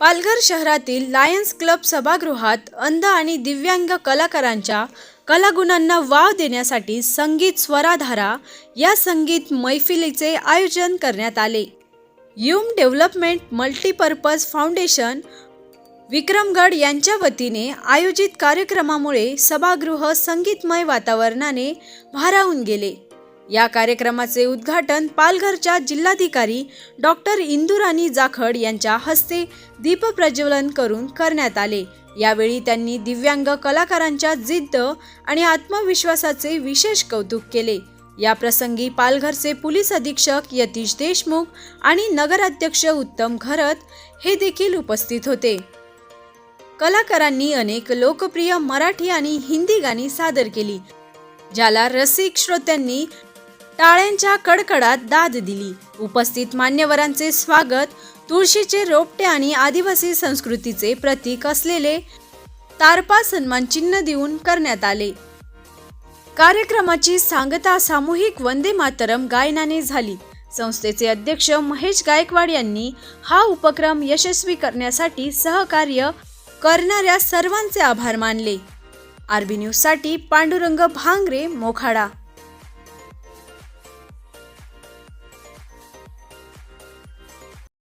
पालघर शहरातील Lions club सभागृहात अंध आणि दिव्यांग कलाकारांच्या कलागुणांना वाव देण्यासाठी संगीत स्वराधारा या संगीत मैफिलीचे आयोजन करण्यात आले. युम डेव्हलपमेंट मल्टीपर्पज फाउंडेशन विक्रमगड यांच्या वतीने आयोजित कार्यक्रमामुळे सभागृह संगीतमय वातावरणाने भारावून गेले. या कार्यक्रमाचे उद्घाटन पालघरच्या जिल्हाधिकारी डॉक्टर इंदुराणी जाखड यांच्या हस्ते दीपप्रज्वलन करून करण्यात आले. यावेळी त्यांनी दिव्यांग कलाकारांच्या जिद्द आणि आत्मविश्वासाचे विशेष कौतुक केले. या प्रसंगी पालघरचे पोलीस अधीक्षक यतीश देशमुख आणि नगराध्यक्ष उत्तम घरत हे देखील उपस्थित होते. कलाकारांनी अनेक लोकप्रिय मराठी आणि हिंदी गाणी सादर केली ज्याला रसिक श्रोत्यांनी टाळ्यांच्या कडकडात दाद दिली. उपस्थित मान्यवरांचे स्वागत तुळशीचे रोपटे आणि आदिवासी संस्कृतीचे प्रतीक असलेले तारपा सन्मान चिन्ह देऊन करण्यात आले. कार्यक्रमाची सांगता सामूहिक वंदे मातरम गायनाने झाली. संस्थेचे अध्यक्ष महेश गायकवाड यांनी हा उपक्रम यशस्वी करण्यासाठी सहकार्य करणाऱ्या सर्वांचे आभार मानले. आरबी न्यूजसाठी पांडुरंग भांगरे मोखाडा.